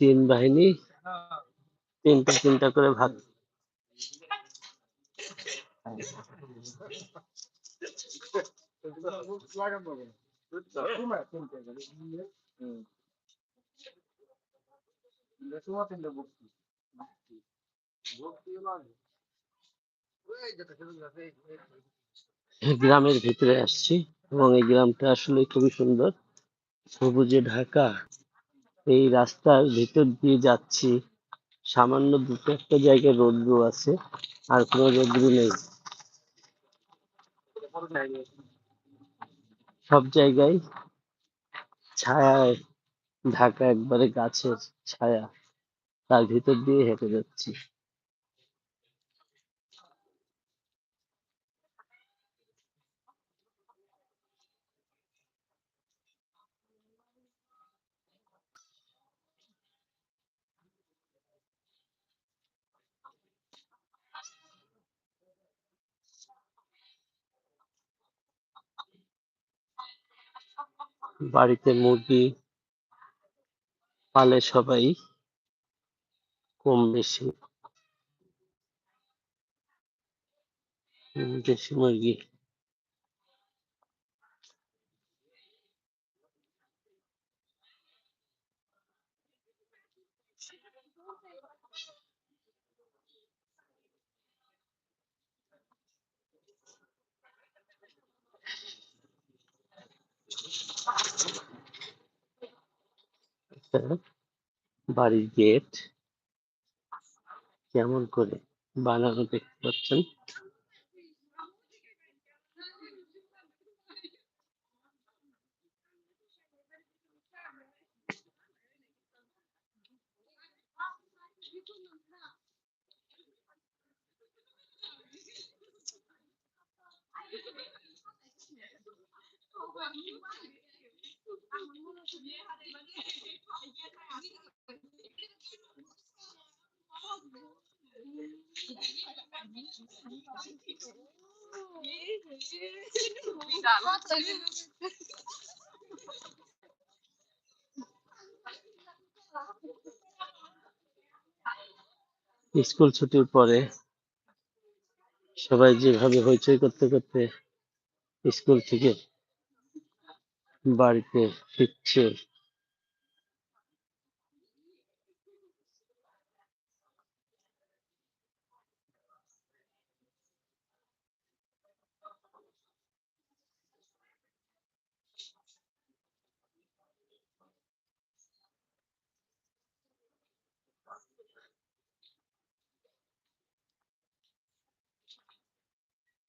তিন বাহিনী তিনটা তিনটা করে ভাগ। গ্রামের ভিতরে আসছি এবং এই গ্রামটা আসলে খুবই সুন্দর। সবুজে ঢাকা। এই রাস্তার ভিতর দিয়ে যাচ্ছি। সামান্য দুটো একটা জায়গায় রৌদ্র আছে, আর কোনো রৌদ্র নেই। সব জায়গায় ছায়ায় ঢাকা একবারে গাছের ছায়া। তার ভিতর দিয়ে হেঁটে যাচ্ছি। বাড়িতে মুরগি পালে সবাই কম বেশি দেশি মুরগি। একটা বাড়ির গেট কেমন করে বানানো দেখতে পাচ্ছেন? স্কুল ছুটির পরে সবাই যেভাবে হইচই করতে করতে স্কুল থেকে বাড়িতে ফিরছে।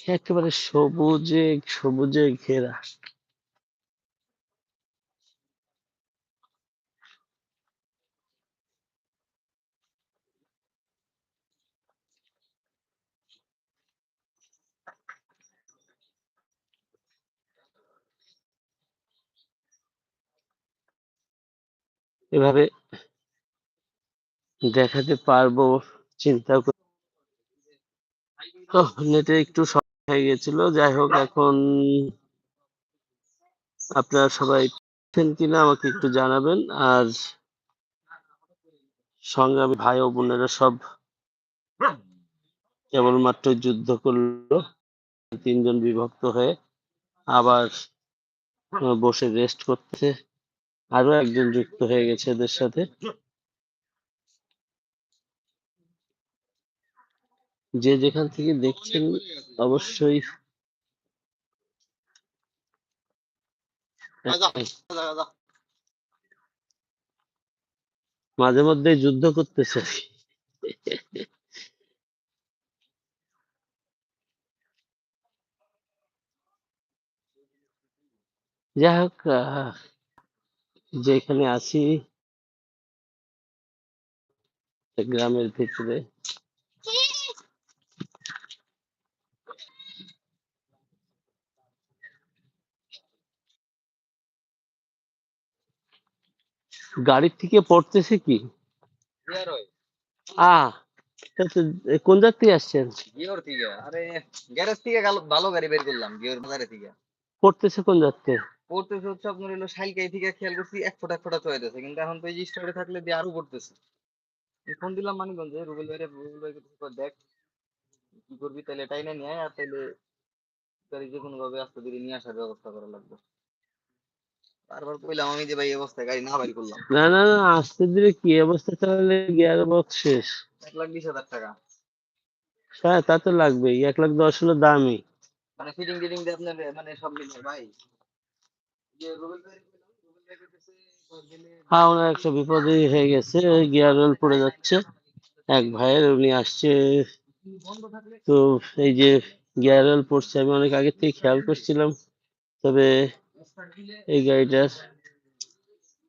একেবারে সবুজে সবুজে ঘেরা। এভাবে দেখাতে পারব, চিন্তা করে নেটে একটু হয়ে গেছিল, যাই হোক এখন আপনারা সবাই কিনা আমাকে একটু জানাবেন, আর সংগ্রামী ভাই ও বোনেরা সব কেবলমাত্র যুদ্ধ করল, তিনজন বিভক্ত হয়ে আবার বসে রেস্ট করতেছে আরও একজন যুক্ত হয়ে গেছে এদের সাথে। যে যেখান থেকে দেখছেন, অবশ্যই মাঝে মধ্যে যুদ্ধ করতেছে। যাই হোক যেখানে আছি গ্রামের ভিতরে। গাড়ির থেকে পড়তেছে কি? আ কোন জায়গা থেকে আসছেন? গিওর থেকে। আরে গ্যারেজ থেকে ভালো গাড়ি বের করলাম গিওর বাজারে থেকে। পড়তেছে কোন জায়গা থেকে? পড়তেছে হচ্ছে আপনার হলো শাইলকাই থেকে খেয়াল করছি এক ফোঁটা এক ফোঁটা চলে যাচ্ছে। কিন্তু এখন তো এই স্টোরে থাকলে দিয়ে আরও পড়তেছে। ফোন দিলাম মানিকগঞ্জে রুবেল ভাইরে রুবেল ভাই কিছু দেখ কি করবি? তাহলে এটাই না নিয়ে আর তাহলে গাড়ি যে কোনো ভাবে আস্তে ধীরে নিয়ে আসার ব্যবস্থা করা লাগবে। বারবার কইলাম আমি যে ভাই এই অবস্থায় গাড়ি না বাড়ি করলাম। না না না আস্তে ধীরে কি অবস্থা তাহলে? গিয়ার বক্স শেষ। এক লাখ বিশ হাজার টাকা। হ্যাঁ তা তো লাগবেই। এক লাখ দশ হলো দামই মানে ফিটিং টিটিং দিয়ে আপনার মানে সব মিলিয়ে ভাই। গেলে হ্যাঁ একটা বিপদে হয়ে গেছে, গিয়ার অয়েল পড়ে যাচ্ছে। এক ভাইয়ের উনি আসছে, তো এই যে গিয়ার অয়েল পড়ছে, আমি অনেক আগে থেকে খেয়াল করছিলাম, তবে এই গাড়িটার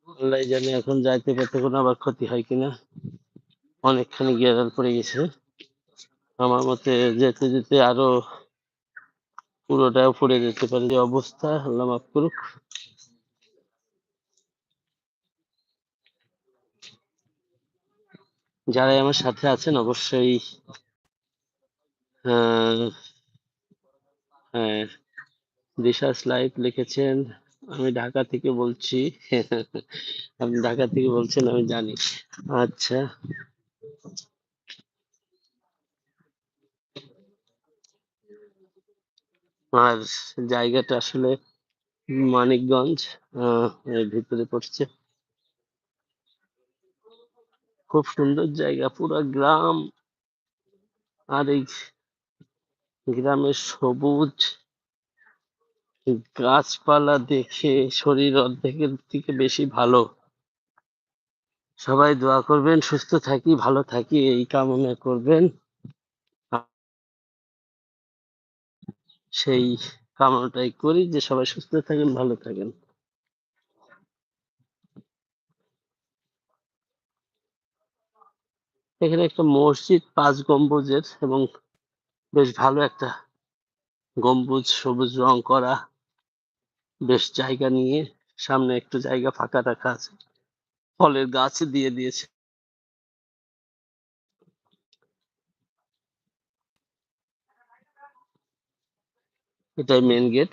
আল্লাহ জানে এখন যাইতে পারতে কোনো আবার ক্ষতি হয় কিনা। অনেকখানি গিয়ার অয়েল পড়ে গেছে। আমার মতে যেতে যেতে আরও পুরোটাও পড়ে যেতে পারে। যে অবস্থা, আল্লাহ মাফ করুক। যারা আমার সাথে আছেন অবশ্যই হ্যাঁ দিশাস লাইভ লিখেছেন আমি ঢাকা থেকে বলছি আপনি ঢাকা থেকে বলছেন আমি জানি। আচ্ছা। আর জায়গাটা আসলে মানিকগঞ্জ আহ, ভিতরে পড়ছে। খুব সুন্দর জায়গা, পুরো গ্রাম। আর এই গ্রামের সবুজ গাছপালা দেখে শরীর অর্ধেকের থেকে বেশি ভালো। সবাই দোয়া করবেন, সুস্থ থাকি, ভালো থাকি, এই কামনা করবেন। সেই কামনাটাই করি যে সবাই সুস্থ থাকেন, ভালো থাকেন। এখানে একটা মসজিদ, পাঁচ গম্বুজের এবং বেশ ভালো একটা গম্বুজ সবুজ রং করা। বেশ জায়গা নিয়ে সামনে একটু জায়গা ফাঁকা রাখা আছে। ফলের গাছ দিয়ে দিয়েছে। এটাই মেন গেট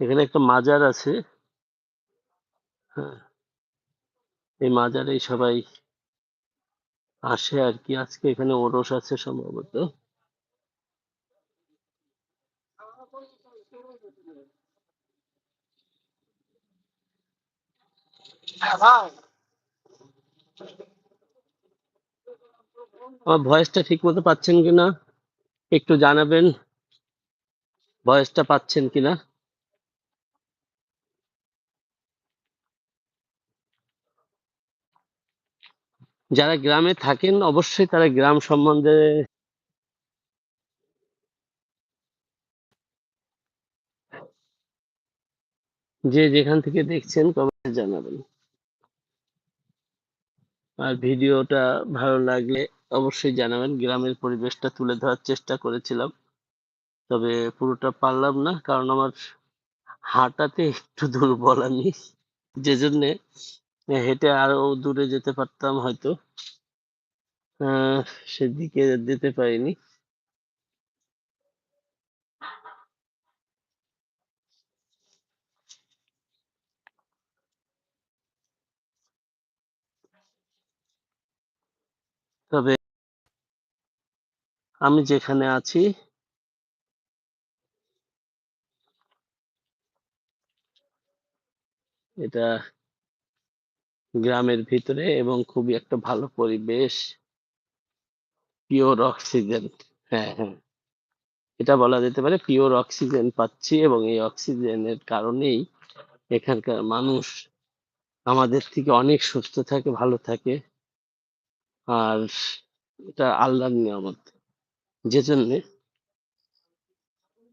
এখানে একটা মাজার আছে। হ্যাঁ এই মাজারেই সবাই আসে আর কি। আজকে এখানে ওরস আছে সম্ভবত। আমার ভয়েসটা ঠিক মতো পাচ্ছেন কিনা একটু জানাবেন। ভয়েসটা পাচ্ছেন কিনা? যারা গ্রামে থাকেন, অবশ্যই তারা গ্রাম সম্বন্ধে যে যেখান থেকে দেখছেন কমেন্টে জানাবেন। আর ভিডিওটা ভালো লাগলে অবশ্যই জানাবেন। গ্রামের পরিবেশটা তুলে ধরার চেষ্টা করেছিলাম, তবে পুরোটা পারলাম না, কারণ আমার হাঁটাতে একটু দুর্বল আমি যে জন্যে হেঁটে আরও দূরে যেতে পারতাম হয়তো। সেদিকে যেতে পারিনি। তবে আমি যেখানে আছি এটা গ্রামের ভিতরে এবং খুবই একটা ভালো পরিবেশ। Pure oxygen. হ্যাঁ হ্যাঁ। এটা বলা যেতে পারে পিওর অক্সিজেন পাচ্ছি এবং এই অক্সিজেনের কারণেই এখানকার মানুষ আমাদের থেকে অনেক সুস্থ থাকে, ভালো থাকে। আর এটা আল্লাহর নিয়ামত। যে জন্যে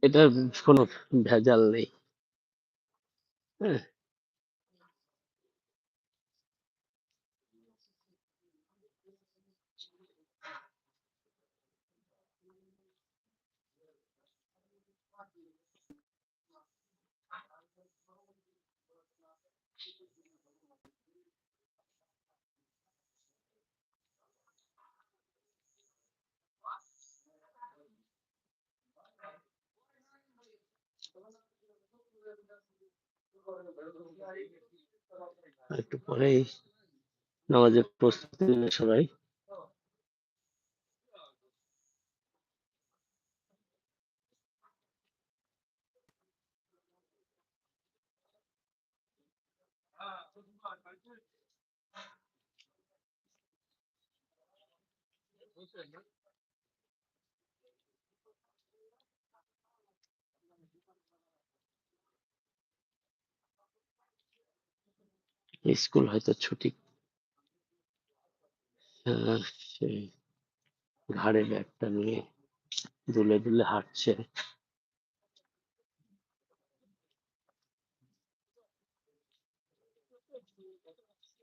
এটার কোনো ভেজাল নেই। হ্যাঁ। একটু পরেই নামাজের প্রস্তুতি নেবে সবাই। স্কুল হয়তো ছুটি। সেই ঘাড়ে ব্যাগটা নিয়ে দুলে দুলে হাঁটছে।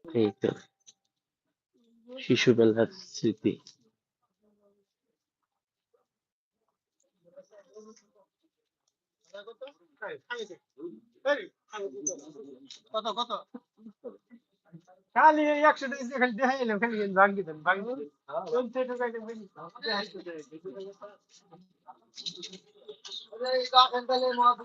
এই তো শিশুবেলার স্মৃতি। কত কত খালি একশো টাকা খালি দেখাই এলাম খালি ভাঙ্গি দেন ভাঙ্গি